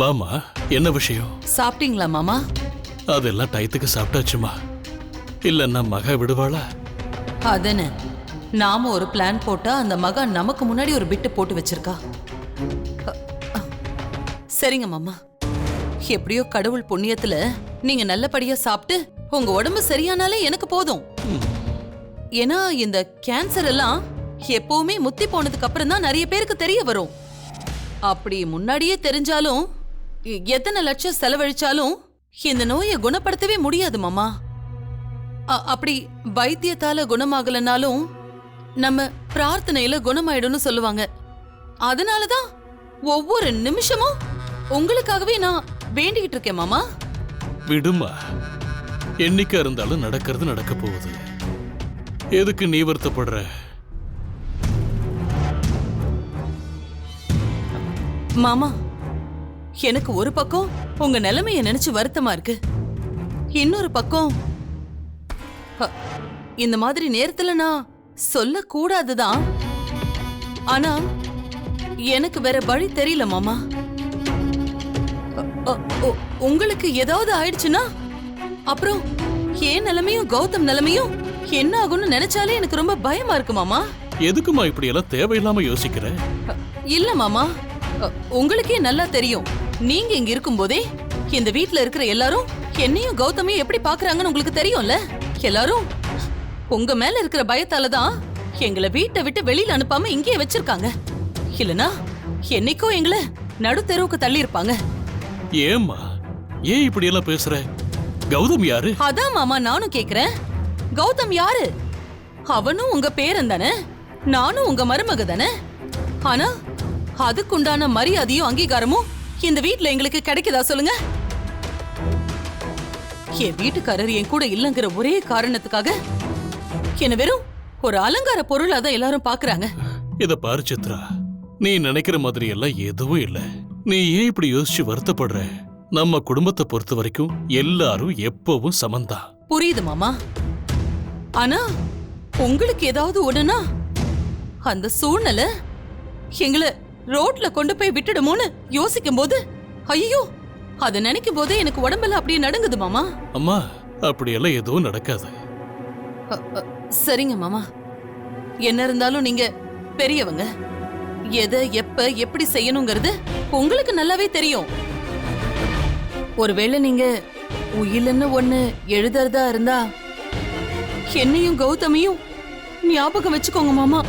வாமா என்ன விஷயம்? சாப்பிட்டீங்களா மாமா? அதெல்லாம் டயத்துக்கு சாப்பிட்டாச்சுமா. இல்லைன்னா மக விடுவாளா? அதன நாம ஒரு பிளான் போட்டா அந்த மகா நமக்கு முன்னாடி ஒரு பிட்டு போட்டு வச்சிருக்கா. சரிங்க மாமா. எப்படியோ கடவுள் புண்ணியத்துல நீங்க நல்லபடியா சாப்பிட்டு உங்க உடம்பு சரியானாலே எனக்கு போதும். ஏன்னா இந்த கேன்சர் எல்லாம் எப்பவுமே முத்தி போனதுக்கு அப்புறம் தான் நிறைய பேருக்கு தெரிய வரும். அப்படி முன்னாடியே தெரிஞ்சாலும் எத்தனை லட்சம் செலவழிச்சாலும் இந்த நோயை குணப்படுத்தவே முடியாது மாமா. அப்படி வைத்தியத்தால குணமாகலனாலும் நம்ம பிரார்த்தனையில குணமாயிடும்னு சொல்லுவாங்க. அதனாலதான் ஒவ்வொரு நிமிஷமும் உங்களுக்காகவே நான் வேண்டிக்கிட்டு இருக்கேன் மாமா. விடுமா. என்னைக்கா இருந்தாலும் நடக்கிறது நடக்க போகுது. எதுக்கு நீ வருத்தப்படுற? மாமா எனக்கு ஒரு பக்கம் உங்க நிலைமைய நினைச்சு வருத்தமா இருக்கு. இன்னொரு பக்கம் இந்த மாதிரி நேரத்துல நான் சொல்லக்கூடாதுதான். ஆனா எனக்கு வேற வழி தெரியல மாமா. உங்களுக்கு ஏதாவது ஆயிடுச்சுன்னா அப்புறம் என் நிலைமையும் கௌதம் நிலைமையும் என்ன ஆகும்னு நினைச்சாலே எனக்கு ரொம்ப பயமா இருக்கு மாமா. எதுக்குமா இப்படி எல்லாம் தேவையில்லாம யோசிக்கிற? இல்ல மாமா. உங்களுக்கே நல்லா தெரியும். நீங்க இங்க இருக்கும்போதே இந்த வீட்ல இருக்கிற எல்லாரும் என்னையும் கௌதமையும் எப்படி பாக்குறாங்கன்னு உங்களுக்கு தெரியும்ல? எல்லாரும் உங்க மேல இருக்கிற பயத்தால தான் எங்களை வீட்டை விட்டு வெளியில அனுப்பாம இங்கேயே வச்சிருக்காங்க. இல்லனா என்னைக்கோ எங்களை நடு தெருவுக்கு தள்ளி இருப்பாங்க ஏம்மா ஏன் இப்படி எல்லாம் பேசுற? கௌதம் யாரு? அதான் மாமா நானும் கேக்குறேன். கௌதம் யாரு? அவனும் உங்க பேரன் தானே? நானும் உங்க மருமக தானே? ஆனா அதுக்குண்டான மரியாதையும் அங்கீகாரமும் இந்த வீட்ல எங்களுக்கு கிடைக்குதா சொல்லுங்க? என் வீட்டுக்காரர் என் கூட இல்லங்கிற ஒரே காரணத்துக்காக என்ன வெறும் ஒரு அலங்கார பொருளா தான் எல்லாரும் பாக்குறாங்க. இத பாரு சித்ரா நீ நினைக்கிற மாதிரி எல்லாம் எதுவும் இல்ல. நீ ஏன் இப்படி யோசிச்சு வருத்தப்படுற? நம்ம குடும்பத்தை பொறுத்த வரைக்கும் எல்லாரும் எப்பவும் சமந்தான் புரியுது மாமா. ஆனா உங்களுக்கு ஏதாவது ஒண்ணுனா அந்த சூழ்நிலை எங்களை ரோட்ல கொண்டு போய் விட்டுடுமோன்னு யோசிக்கும் போது ஐயோ அதை நினைக்கும் போதே எனக்கு உடம்பெல்லாம் அப்படியே நடுங்குது மாமா. அம்மா அப்படியெல்லாம் எதுவும் நடக்காது. சரிங்க மாமா. என்ன இருந்தாலும் நீங்க பெரியவங்க. எதை எப்ப எப்படி செய்யணுங்கிறது உங்களுக்கு நல்லாவே தெரியும். ஒருவேளை நீங்க உயில்னு ஒண்ணு எழுதுறதா இருந்தா என்னையும் கௌதமியும் ஞாபகம் வச்சுக்கோங்க மாமா.